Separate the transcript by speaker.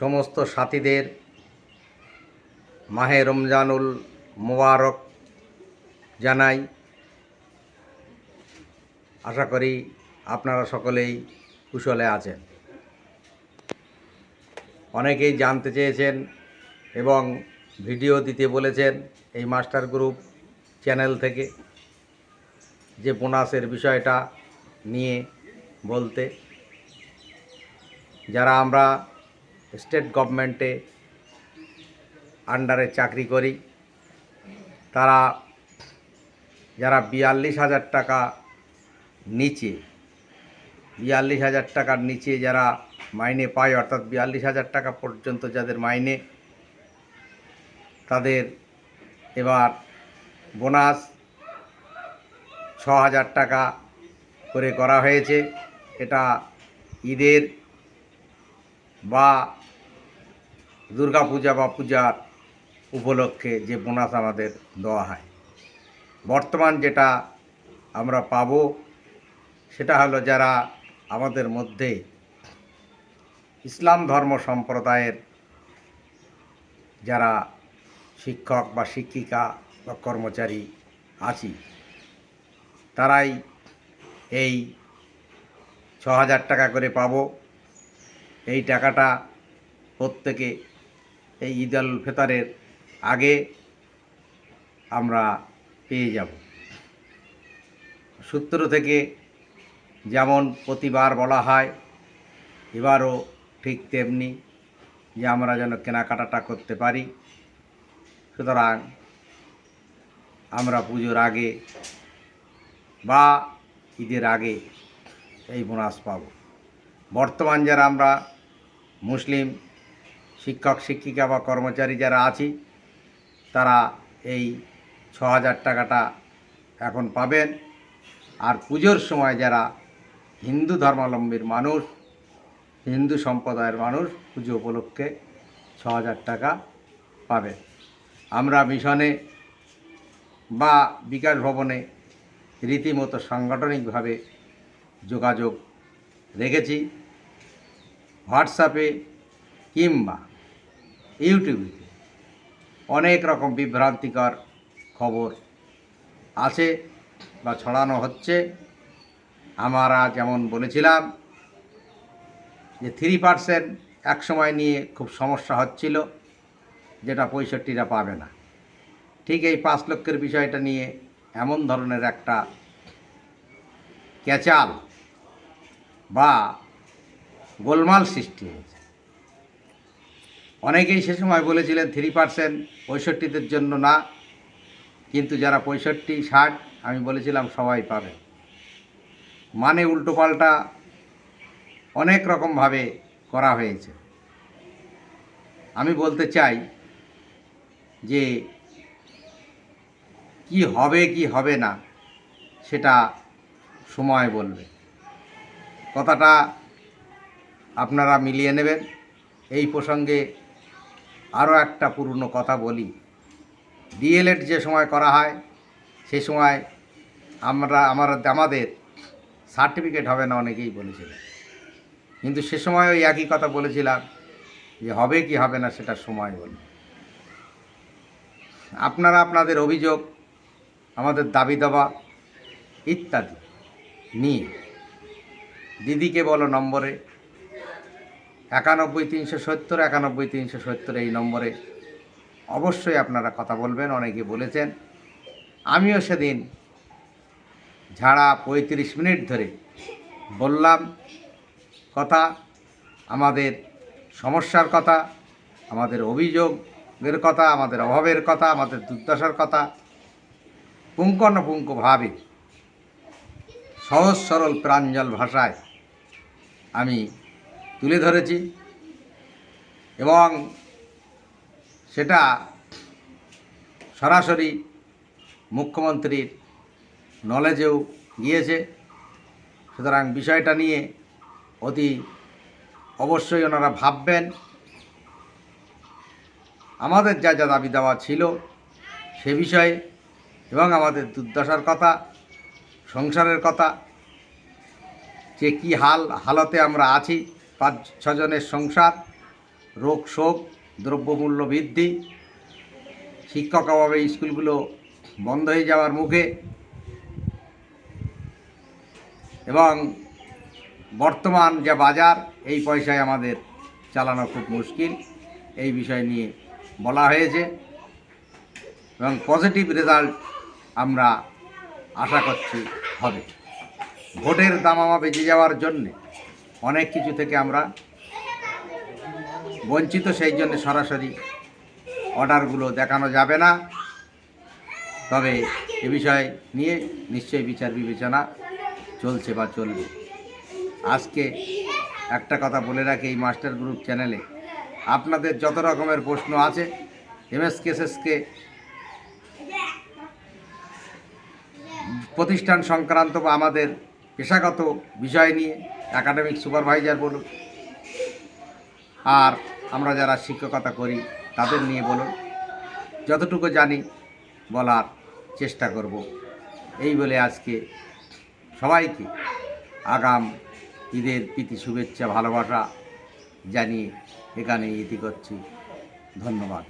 Speaker 1: সমস্ত সাথীদের মাহে রমজানুল মোবারক জানাই। আশা করি আপনারা সকলেই কুশলে আছেন। অনেকেই জানতে চেয়েছেন এবং ভিডিও দিতে বলেছেন এই মাস্টার গ্রুপ চ্যানেল থেকে যে বোনাসের বিষয়টা নিয়ে বলতে। যারা আমরা স্টেট গভর্নমেন্টে আন্ডারে চাকরি করি। তারা যারা বিয়াল্লিশ হাজার টাকা নিচে, বিয়াল্লিশ হাজার টাকার নিচে যারা মাইনে পায়, অর্থাৎ বিয়াল্লিশ হাজার টাকা পর্যন্ত যাদের মাইনে, তাদের এবার বোনাস ছ হাজার টাকা করে করা হয়েছে। এটা ঈদের বা দুর্গা পূজা বা পূজার উপলক্ষে যে বোনাস আমাদের দেওয়া হয়। বর্তমান যেটা আমরা পাব, সেটা হলো যারা আমাদের মধ্যে ইসলাম ধর্ম সম্প্রদায়ের যারা শিক্ষক বা শিক্ষিকা বা কর্মচারী আছি, তারাই এই ছ হাজার টাকা করে পাবো। এই টাকাটা প্রত্যেকে এই ঈদ আল ফেতরের আগে আমরা পেয়ে যাব। সূত্র থেকে যেমন প্রতিবার বলা হয়, এবারও ঠিক তেমনি যে আমরা যেন কেনাকাটাটা করতে পারি। সুতরাং আমরা পুজোর আগে বা ঈদের আগে এই বোনাস পাব। বর্তমান যারা আমরা মুসলিম শিক্ষক, শিক্ষিকা বা কর্মচারী যারা আছি, তারা এই ছ হাজার টাকাটা এখন পাবেন। আর পুজোর সময় যারা হিন্দু ধর্মাবলম্বীর মানুষ, হিন্দু সম্প্রদায়ের মানুষ, পুজো উপলক্ষে ছ হাজার টাকা পাবে আমরা মিশনে বা বিকাশ ভবনে রীতিমতো সাংগঠনিকভাবে যোগাযোগ রেখেছি। হোয়াটসঅ্যাপে কিংবা ইউটিউবে অনেক রকম বিভ্রান্তিকর খবর আছে বা ছড়ানো হচ্ছে। আমরা যেমন বলেছিলাম যে থ্রি পার্সেন্ট এক সময় নিয়ে খুব সমস্যা হচ্ছিল, যেটা পঁয়ষট্টিরা পাবে না। ঠিক এই পাঁচ লক্ষের বিষয়টা নিয়ে এমন ধরনের একটা ক্যাচাল বা গোলমাল সৃষ্টি হয়েছে। অনেকেই সে সময় বলেছিলেন থ্রি পার্সেন্ট পঁয়ষট্টিদের জন্য না। কিন্তু যারা পঁয়ষট্টি, ষাট, আমি বলেছিলাম সবাই পাবে। মানে উল্টোপাল্টা অনেক রকমভাবে করা হয়েছে। আমি বলতে চাই যে কি হবে কি হবে না, সেটা সময় বলবে। কথাটা আপনারা মিলিয়ে নেবেন। এই প্রসঙ্গে আরও একটা পুরনো কথা বলি। ডিএলএড যে সময় করা হয়, সে সময় আমরা, আমার, আমাদের সার্টিফিকেট হবে না অনেকেই বলেছিলেন। কিন্তু সে সময় ওই একই কথা বলেছিলাম যে হবে কি হবে না সেটা সময় বলি। আপনারা আপনাদের অভিযোগ, আমাদের দাবি দাবা ইত্যাদি নিয়ে, দিদিকে বলো নম্বরে একানব্বই তিনশো সত্তর, একানব্বই তিনশো সত্তর এই নম্বরে অবশ্যই আপনারা কথা বলবেন, অনেকে বলেছেন। আমিও সেদিন ঝাড়া পঁয়ত্রিশ মিনিট ধরে বললাম, কথা, আমাদের সমস্যার কথা, আমাদের অভিযোগের কথা, আমাদের অভাবের কথা, আমাদের দুর্দশার কথা, পুঙ্খানুপুঙ্খভাবে, সহজ সরল প্রাঞ্জল ভাষায় আমি তুলে ধরেছি। এবং সেটা সরাসরি মুখ্যমন্ত্রীর নলেজেও গিয়েছে। সুতরাং বিষয়টা নিয়ে অতি অবশ্যই ওনারা ভাববেন। আমাদের যা যা দাবি দেওয়া ছিল সে বিষয়ে এবং আমাদের দুর্দশার কথা, সংসারের কথা, যে কি হাল, হালতে আমরা আছি পাঁচ ছজনের সংসার, রোগ শোক, দ্রব্যমূল্য বৃদ্ধি, শিক্ষক অভাবে স্কুলগুলো বন্ধ হয়ে যাওয়ার মুখে এবং বর্তমান যে বাজার, এই পয়সায় আমাদের চালানো খুব মুশকিল। এই বিষয় নিয়ে বলা হয়েছে এবং পজিটিভ রেজাল্ট আমরা আশা করছি হবে। ভোটের দামামা বেঁচে যাওয়ার জন্যে অনেক কিছু থেকে আমরা বঞ্চিত, সেই জন্য সরাসরি অর্ডারগুলো দেখানো যাবে না। তবে এ বিষয় নিয়ে নিশ্চয়ই বিচার বিবেচনা চলছে বা চলবে। আজকে একটা কথা বলে রাখি এই মাস্টার গ্রুপ চ্যানেলে। আপনাদের যত রকমের প্রশ্ন আছে, এমএস কেসেসকে প্রতিষ্ঠান সংক্রান্ত বা আমাদের পেশাগত বিষয় নিয়ে একাডেমিক সুপারভাইজার বলুন। আর আমরা যারা শিক্ষকতা করি, তাদের নিয়ে বলুন। যতটুকু জানি, বলার চেষ্টা করব। এই বলে আজকে সবাইকে আগাম ঈদের প্রীতি শুভেচ্ছা, ভালোবাসা জানিয়ে এখানে ইতি করছি। ধন্যবাদ।